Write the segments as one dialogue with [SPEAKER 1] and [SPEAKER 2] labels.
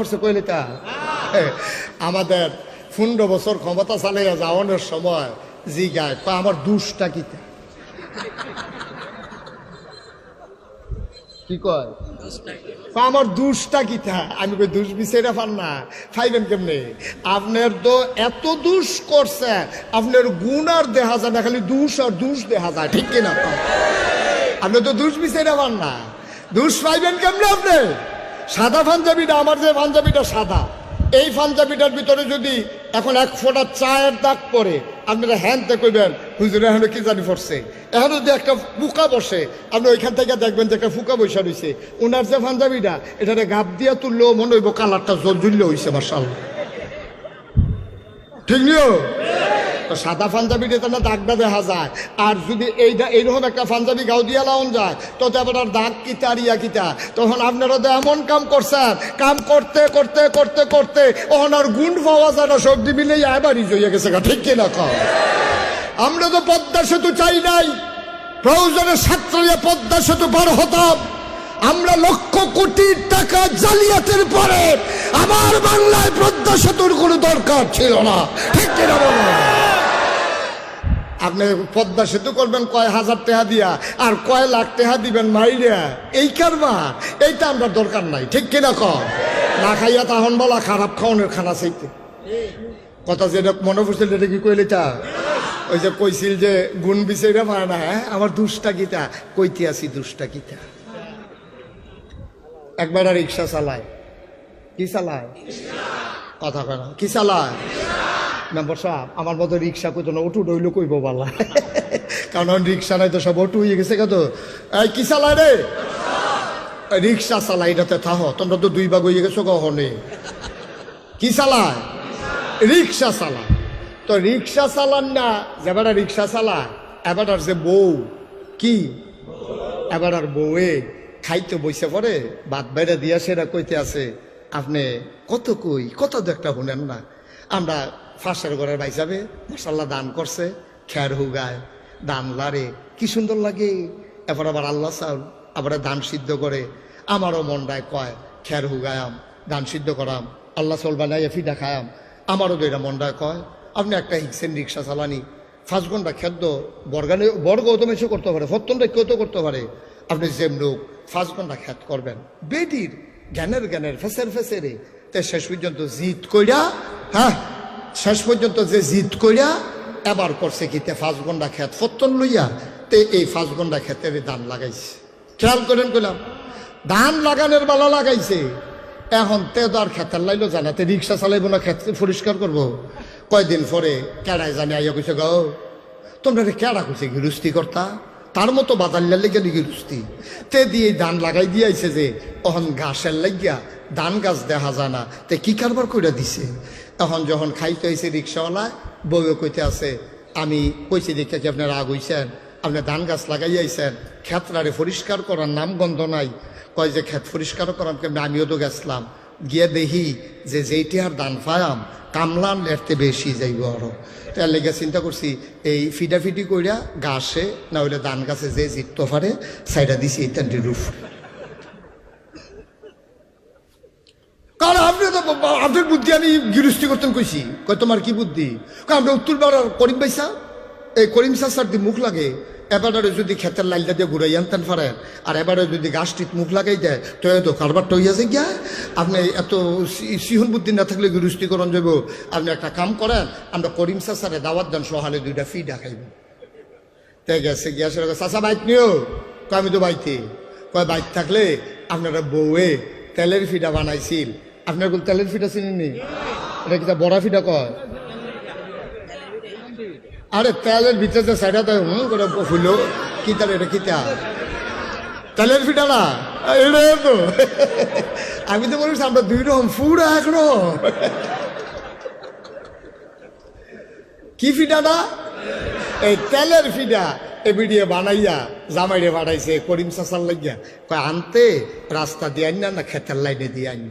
[SPEAKER 1] করছে কইলে তা আমাদের পনেরো বছর ক্ষমতা চালাইয়া যাওয়ানোর সময় জি গায় আমার দুষ্টা কিতা কি কয়? আমার দুষ্টা কিতা আমি কই, দুষ বিচাইরা পান না খাইবেন কেমনে? আপনার তো এত দুষ করছে, আপনার গুণ আর দেখা যায় না, খালি দুষ আর দুষ দেখা যায়, ঠিক কিনা? আপনি তো দুষ বিচাইরা পান না। দুষ পাইবেন কেমনে আপনি? সাদা পাঞ্জাবিটা, আমার যে পাঞ্জাবিটা সাদা, এই পাঞ্জাবিটার ভিতরে যদি এখন এক ফোঁটা চায়ের দাগ পরে আপনারা হ্যান্ডতে কইবেন, হুজুরে, এখন কি জানি পড়ছে? এখন যদি একটা ফুকা বসে, আপনি ওইখান থেকে দেখবেন যে একটা ফুকা বৈশা রয়েছে ওনার যে পাঞ্জাবিটা, এটারে গাপ দিয়া তুললেও মনে হইব কালারটা জল জুল্লে হয়েছে মার্শাল ঠিক নিও? তো সাদা পাঞ্জাবিটা তো না দাগটা দেখা যায়। আর যদি এইটা এইরকম একটা পাঞ্জাবি গাও দিয়া লাউন যায়, তো তারপর দাগ কিতা আর ইয়া কিতা? তখন আপনারা তো এমন কাম করছেন। কাম করতে করতে করতে করতে ওনার গুণ পাওয়া যায় না সবজি মিলে এবারই জইয়া গেছে ঠিক কিনা কম আমরা তো পদ্মা সেতু চাই নাই। প্রয়োজনে ছাত্রীরা পদ্মা সেতু পার হতাম। আমরা লক্ষ কোটি টাকা জালিয়াতের পরে আমার বাংলায় পদ্মা সেতুর কোনো দরকার ছিল না। ঠিক কিনা বলো? আপনি পদ্মা সেতু করবেন কয় হাজার টাকা দিয়া, আর কয় লাখ টাকা দিবেন মাইরিয়া এই কারবার এইটা আমরা দরকার নাই, ঠিক কিনা কম না খাইয়া তাহন বলা খারাপ খাওয়ানোর খানা চাইতে। কথা যেটা মনে পড়ছিল এটা কি কইলে তা? ওই যে কইছিল যে গুণ বিচাইরা পায় না হ্যাঁ? আমার দুষ্টা গীতা, কইতে আছি দুষ্টা গীতা। একবার রিক্সা চালায়। কি চালায়? কথা কয় না, কি চালায়? মেম্বার সাহেব, আমার মতো রিক্সা কইতো না অটু ডইলো কইব বালা। কারণ রিক্সা নাই তো সব অটু হয়ে গেছে কত? এই, কি চালায় রে? রিক্সা চালাই এটাতে থাহ, তোমরা তো দুই ভাগ হয়ে গেছো কখনে কি চালায়? রিক্সা চালায়। তো রিক্সা চালান না যেবার রিক্সা চালায় এবার আর যে বউ, কি? এবার আর বউয়ে খাইতে বইসে পরে বাদ বাইরে দিয়া সেটা কইতে আছে, আপনি কত কই? কত তো একটা শুনেন না? আমরা ফাঁসের ঘরের ভাই যাবে মশাল্লা দান করছে খ্যার হুগায়, দান লারে। কি সুন্দর লাগে। এবার আবার আল্লাহ চাউল আবার দান সিদ্ধ করে। আমারও মনটায় কয় খ্যার হুগায়াম দান সিদ্ধ করাম। আল্লাহ চাউল বানাইয়া ফিডা খায়াম। আমারও এটা মনটায় কয়, আপনি একটা হিকসেন রিক্সা চালানি, পাঁচ খাদ্য বর্গানে বর্গ তো মেসে করতে পারে সত্তরটা কেউ তো করতে পারে। আপনি যে লোক ঘণ্টা খ্যাত করবেন। বেটির জ্ঞানের জ্ঞানের ফেসের ফেসেরে। তে শেষ পর্যন্ত জিত কইরা হ্যাঁ শেষ পর্যন্ত যে জিত কইরা এবার করছে কি, তে পাঁচ ঘণ্টা খ্যাত সত্তর লইয়া তে এই ঘণ্টা ক্ষেতের দান লাগাইছে। খেয়াল করেন কইলাম, ধান লাগানোর বেলা লাগাইছে, এখন তে তো আর খেতার লাইলো জানাতে রিক্সা চালাইব না খেত পরিষ্কার করব। কয়দিন পরে কেড়ায় জানে আইয়া কইছে, গো, তোমরা কেড়া কইছে গিরুস্তি কর্তা? তার মতো বাদাল্লার লেগে গিরুস্তি তে দিয়ে ধান লাগাই দিয়াইছে যে, অহন ঘাসের লাগিয়া ধান গাছ দেখা যায় না। তে কি কারবার কইরা দিছে? এখন যখন খাইতে হয়েছে রিক্সাওয়ালা বউয়ে কইতে আছে, আমি কইছি দেখে কি আপনার রাগ হইছেন? আপনি ধান গাছ লাগাই লাগাইয়াইছেন ক্ষেত্রারে পরিষ্কার করার নাম গন্ধ নাই। কয় যে ক্ষেত পরিষ্কার করাম কেমন? আমিও তো গেছিলাম। গিয়ে দেখি যে যেইটি আর দান পায়াম কামলান লেরতে বেশি যাইব আরও। তার লেগে চিন্তা করছি, এই ফিডাফিডি কইরা গাছে না হইলে ধান গাছে যে জিততে পারে, সাইডা দিছি এই ইত্যাদি রুফ। কারণ আপনি তো আপনার বুদ্ধি আমি গৃহস্থী করতেন কইছি। কয়, তোমার কি বুদ্ধি? কয়, আমরা উত্তর পাড়ার করিম পাইসা এই করিম সার দিয়ে মুখ লাগে। এবারে যদি ক্ষেতের লাইলটা দিয়ে ঘুরাই আনতেন পারেন আর এবারে যদি গাছটিত মুখ লাগাই দেয়, তো এত কারবার টইয়াছে গিয়া। আপনি এত সিহন বুদ্ধি না থাকলে গৃহস্থীকরণ যাব আপনি একটা কাম করেন, আমরা করিম সারে দাওয়াত দেন সহালে দুইটা ফি দেখাইব। তাই গেছে গিয়া সে চাষা বাইক নিও? কয়, আমি তো বাইতে। কয় বাইক থাকলে আপনারা বউয়ে তেলের ফিডা বানাইছিল। আপনার কোন তেলের ফিডা চিনেননি? এটা কিতা বড়া ফিডা কয়? আরে তেলের ভিতরে যে সাইডা তো হুম করে ফুলো, কি তার এটা তেলের ফিডা না? এটা তো। আমি তো আমরা দুই রকম কি না? এই তেলের ফিডা এ বানাইয়া, জামাইরে বাড়াইছে করিম চাচার লাগিয়া। কয়, আনতে, রাস্তা দিয়ে আন না না খেতের লাইনে দিয়ে আন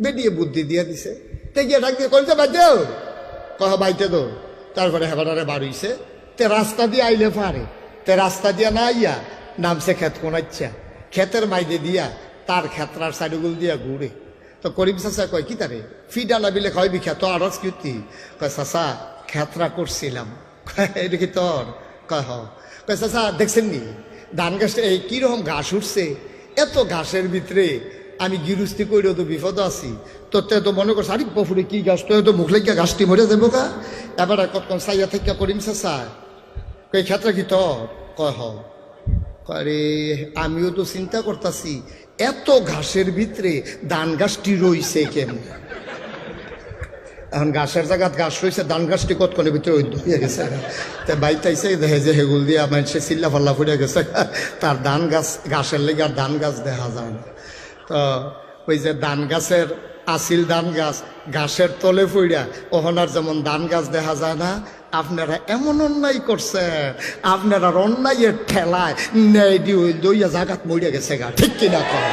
[SPEAKER 1] না বেরিয়ে বুদ্ধি দিয়ে দিছে। তে গিয়ে দিয়ে করিম বাইতেও কহ বাইতে তো তারপরে হেবারে বাড়িছে, তে রাস্তা দিয়ে আইলে পারে। তে রাস্তা দিয়া না আইয়া নামছে খেত কোনাচ্ছা ক্ষেতের মাইদে দিয়া তার ক্ষেত্রার সাইডগুল দিয়া ঘুরে। তো করিম চাচা কয়, কি তারে? ফিডা না বিলে কয় বিখ্যাত তো আরজ কিউতি কয়, চাচা খেতরা করছিলাম। এটা কি তোর? কয়, হ। কয়, চাচা, দেখছেন নি? ধান গাছটা এই কীরকম ঘাস উঠছে? এত ঘাসের ভিতরে আমি গিরুস্তি করে তো বিপদ আছি। তো তে তো মনে করছে, আরে পফুরে কি গাছ, তো তো মুখ লেগে গাছটি মরে যাব গা। এবার কতক্ষণ সাইয়া থেকে করিম চাচা কই ক্ষেত্রে কি তোর? কয় হ। আরে আমিও তো চিন্তা করতেছি, এত ঘাসের ভিতরে ধান গাছটি রইছে কেমন? এখন ঘাসের জায়গাত ঘাস রয়েছে ধান গাছটি কতক্ষণের ভিতরে হয়ে গেছে তা বাইতাইছে দেখে যে হেগুল দিয়া মানুষে চিল্লা ফাল্লা ফুটে গেছে তার ধান গাছ, ঘাসের লেগে আর ধান গাছ দেখা যায় না। তো ওই যে ধান গাছের আসিল ধান গাছ, ঘাসের তলে ফুইরা ওহনার যেমন ধান গাছ দেখা যায় না, আপনারা এমন অন্যায় করছে আপনারা অন্যায়ের ঠেলায় ন্যায় দিয়ে দইয়া জাগাত মরিয়া গেছে গা, ঠিক কিনা কর